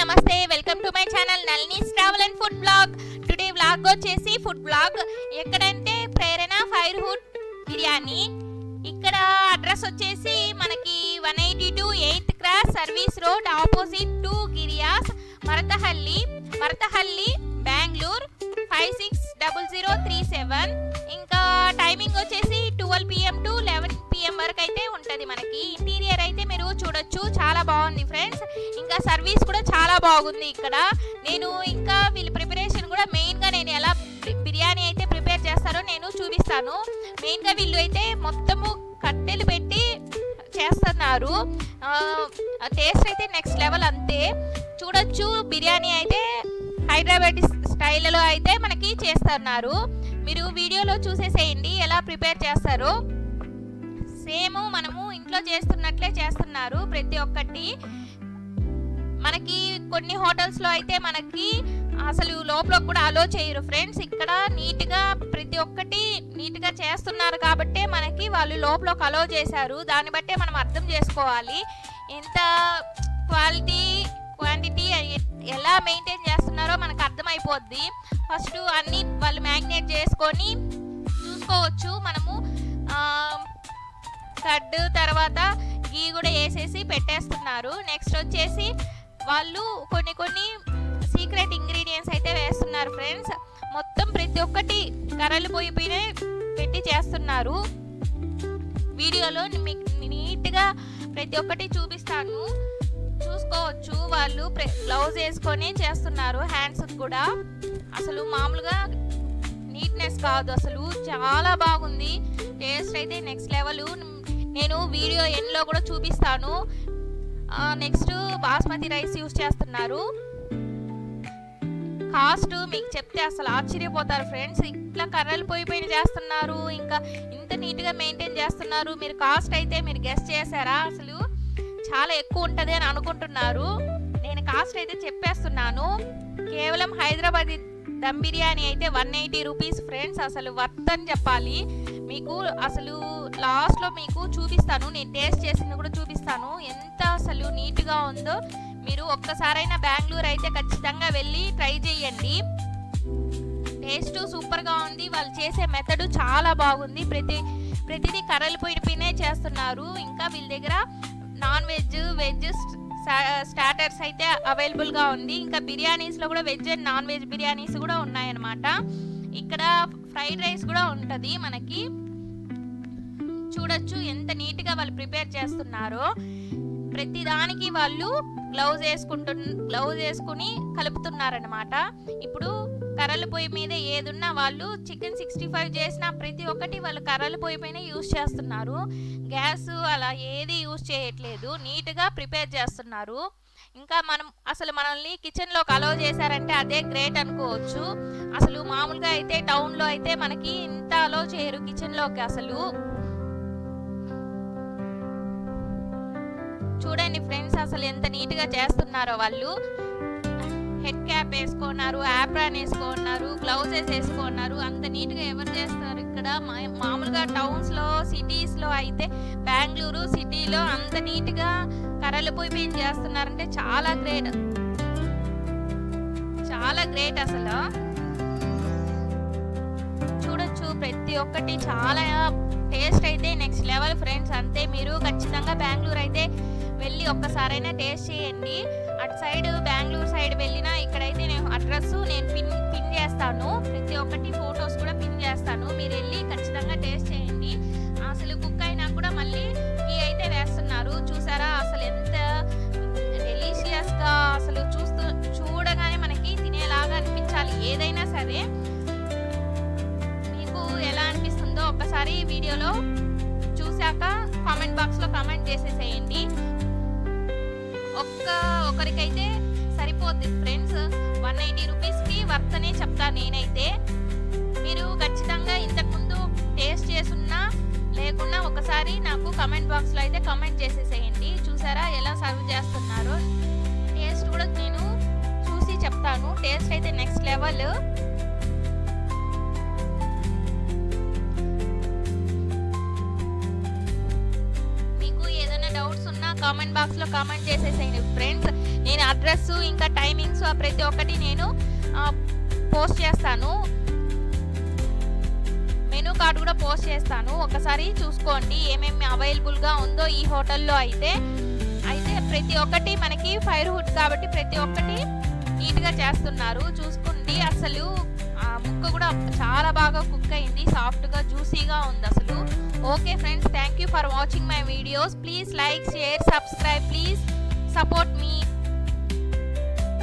Namaste welcome to my channel Nalini travel and food blog today blog వచ్చేసి food blog ఎక్కడంటే Prerana fire hood biryani ఇక్కడ address వచ్చేసి మనకి one eighty two eighth cross service road opposite to Giriyas Marathahalli Marathahalli Bengaluru five six double zero three seven ఇంకా timing వచ్చేసి twelve PM to eleven మీడియం వరకు అయితే ఉంటుంది మనకి ఇంటీరియర్ అయితే మీరు చూడొచ్చు చాలా బాగుంది ఫ్రెండ్స్ ఇంకా సర్వీస్ కూడా చాలా బాగుంది ఇక్కడ నేను ఇంకా వీళ్ళ ప్రిపరేషన్ కూడా మెయిన్గా నేను ఎలా బిర్యానీ అయితే ప్రిపేర్ చేస్తారో నేను చూపిస్తాను మెయిన్గా వీళ్ళు అయితే మొత్తము కట్టెలు పెట్టి చేస్తున్నారు టేస్ట్ అయితే నెక్స్ట్ లెవెల్ అంతే చూడొచ్చు బిర్యానీ అయితే హైదరాబాద్ స్టైల్లో అయితే మనకి చేస్తున్నారు మీరు వీడియోలో చూసేసేయండి ఎలా ప్రిపేర్ చేస్తారో సేమ్ మనము ఇంట్లో చేస్తున్నట్లే చేస్తున్నారు ప్రతి ఒక్కటి మనకి కొన్ని హోటల్స్ లో అయితే మనకి అసలు లోపల కూడా అలో చేయరు ఫ్రెండ్స్ ఇక్కడ నీట్ గా ప్రతి ఒక్కటి నీట్ గా చేస్తున్నారు కాబట్టి మనకి వాళ్ళు లోపలకి అలో చేశారు దాన్ని బట్టే మనం అర్థం చేసుకోవాలి ఎంత క్వాలిటీ క్వాంటిటీ ఎలా మెయింటైన్ చేస్తున్నారో మనకు అర్థమైపోద్ది ఫస్ట్ అన్ని వాళ్ళు మ్యాగ్నేట్ చేసుకొని చూసుకోవచ్చు మనం కడ్డు తర్వాత గీ కూడా వేసేసి పెట్టేస్తున్నారు నెక్స్ట్ వచ్చేసి వాళ్ళు కొన్ని కొన్ని సీక్రెట్ ఇంగ్రీడియంట్స్ అయితే వేస్తున్నారు ఫ్రెండ్స్ మొత్తం ప్రతి ఒక్కటి కర్రలు పోయిపోయిన పెట్టి చేస్తున్నారు వీడియోలో మీకు నీట్గా ప్రతి ఒక్కటి చూపిస్తాను చూసుకోవచ్చు వాళ్ళు బ్లౌజ్ వేసుకొని చేస్తున్నారు హ్యాండ్స్ కూడా అసలు మామూలుగా నీట్నెస్ కాదు అసలు చాలా బాగుంది టేస్ట్ అయితే నెక్స్ట్ లెవెల్ నేను వీడియో ఎండ్లో కూడా చూపిస్తాను నెక్స్ట్ బాస్మతి రైస్ యూస్ చేస్తున్నారు కాస్ట్ మీకు చెప్తే అసలు ఆశ్చర్యపోతారు ఫ్రెండ్స్ ఇట్లా కర్రలు పోయిపోయిన చేస్తున్నారు ఇంకా ఇంత నీట్గా మెయింటైన్ చేస్తున్నారు మీరు కాస్ట్ అయితే మీరు గెస్ట్ చేశారా అసలు చాలా ఎక్కువ ఉంటుంది అని అనుకుంటున్నారు నేను కాస్ట్ అయితే చెప్పేస్తున్నాను కేవలం హైదరాబాద్ దమ్ బిర్యానీ అయితే వన్ ఎయిటీ రూపీస్ ఫ్రెండ్స్ అసలు వర్త్ అని చెప్పాలి మీకు అసలు లాస్ట్లో మీకు చూపిస్తాను నేను టేస్ట్ చేసింది కూడా చూపిస్తాను ఎంత అసలు నీట్గా ఉందో మీరు ఒక్కసారైనా బెంగళూరు అయితే ఖచ్చితంగా వెళ్ళి ట్రై చేయండి టేస్ట్ సూపర్గా ఉంది వాళ్ళు చేసే మెథడ్ చాలా బాగుంది ప్రతి ప్రతిదీ కర్రలు పోయిన చేస్తున్నారు ఇంకా వీళ్ళ దగ్గర నాన్ వెజ్ వెజ్ స్టార్టర్స్ అయితే అవైలబుల్ గా ఉంది ఇంకా బిర్యానీస్ లో కూడా veg and non veg biryanis కూడా ఉన్నాయన్నమాట ఇక్కడ ఫ్రైడ్ రైస్ కూడా ఉంటుంది మనకి చూడొచ్చు ఎంత నీట్ గా వాళ్ళు ప్రిపేర్ చేస్తున్నారో దానికి వాళ్ళు గ్లౌజ్ వేసుకుంటు గ్లౌజ్ వేసుకుని కలుపుతున్నారనమాట ఇప్పుడు కర్రల పొయ్యి మీద ఏదున్నా వాళ్ళు చికెన్ సిక్స్టీ ఫైవ్ చేసిన ప్రతి ఒక్కటి వాళ్ళు కర్రల పొయ్యి పైన యూస్ చేస్తున్నారు గ్యాస్ అలా ఏది యూస్ చేయట్లేదు నీట్గా ప్రిపేర్ చేస్తున్నారు ఇంకా మనం అసలు మనల్ని కిచెన్లోకి అలో చేశారంటే అదే గ్రేట్ అనుకోవచ్చు అసలు మామూలుగా అయితే టౌన్లో అయితే మనకి ఇంత అలో చేయరు కిచెన్లోకి అసలు చూడండి ఫ్రెండ్స్ అసలు ఎంత నీట్గా చేస్తున్నారో వాళ్ళు హెడ్ క్యాప్ వేసుకున్నారు యాప్రాన్ వేసుకున్నారు గ్లౌజెస్ వేసుకున్నారు అంత నీట్గా ఎవరు చేస్తారు ఇక్కడ మామూలుగా టౌన్స్లో సిటీస్లో అయితే బెంగళూరు సిటీలో అంత నీట్గా కర్రలు పోయి పెయింట్ చేస్తున్నారంటే చాలా గ్రేట్ చాలా గ్రేట్ అసలు చూడొచ్చు ప్రతి ఒక్కటి చాలా టేస్ట్ అయితే నెక్స్ట్ లెవెల్ ఫ్రెండ్స్ అంతే మీరు ఖచ్చితంగా బెంగళూరు అయితే వెళ్ళి ఒక్కసారైనా టేస్ట్ చేయండి అటు సైడ్ బెంగళూరు సైడ్ వెళ్ళినా ఇక్కడైతే నేను అడ్రస్ నేను పిన్ పిన్ చేస్తాను ప్రతి ఒక్కటి ఫొటోస్ కూడా పిన్ చేస్తాను మీరు వెళ్ళి ఖచ్చితంగా టేస్ట్ చేయండి అసలు కుక్ అయినా కూడా మళ్ళీ ఈ అయితే వేస్తున్నారు చూసారా అసలు ఎంత డెలీషియస్గా అసలు చూస్తూ చూడగానే మనకి తినేలాగా అనిపించాలి ఏదైనా సరే మీకు ఎలా అనిపిస్తుందో ఒక్కసారి వీడియోలో చూశాక కామెంట్ బాక్స్లో కామెంట్ చేసేసేయండి ఒక్క ఒకరికైతే సరిపోద్ది ఫ్రెండ్స్ వన్ ఎయిటీ రూపీస్కి అనే చెప్తా నేనైతే మీరు ఖచ్చితంగా ఇంతకుముందు టేస్ట్ చేసున్నా లేకున్నా ఒకసారి నాకు కమెంట్ బాక్స్లో అయితే కమెంట్ చేసేసేయండి చూసారా ఎలా సర్వ్ చేస్తున్నారు టేస్ట్ కూడా నేను చూసి చెప్తాను టేస్ట్ అయితే నెక్స్ట్ లెవెల్ కామెంట్ బాక్స్లో కామెంట్ చేసేసేయండి ఫ్రెండ్స్ నేను అడ్రస్ ఇంకా టైమింగ్స్ ప్రతి ఒక్కటి నేను పోస్ట్ చేస్తాను మెనూ కార్డు కూడా పోస్ట్ చేస్తాను ఒకసారి చూసుకోండి ఏమేమి అవైలబుల్గా ఉందో ఈ హోటల్లో అయితే అయితే ప్రతి ఒక్కటి మనకి ఫైర్ హుడ్ కాబట్టి ప్రతి ఒక్కటి నీట్గా చేస్తున్నారు చూసుకోండి అసలు ముక్క కూడా చాలా బాగా కుక్ అయింది సాఫ్ట్గా జ్యూసీగా ఉంది అసలు Okay friends, thank you for watching my videos. Please like, share, subscribe. Please support me.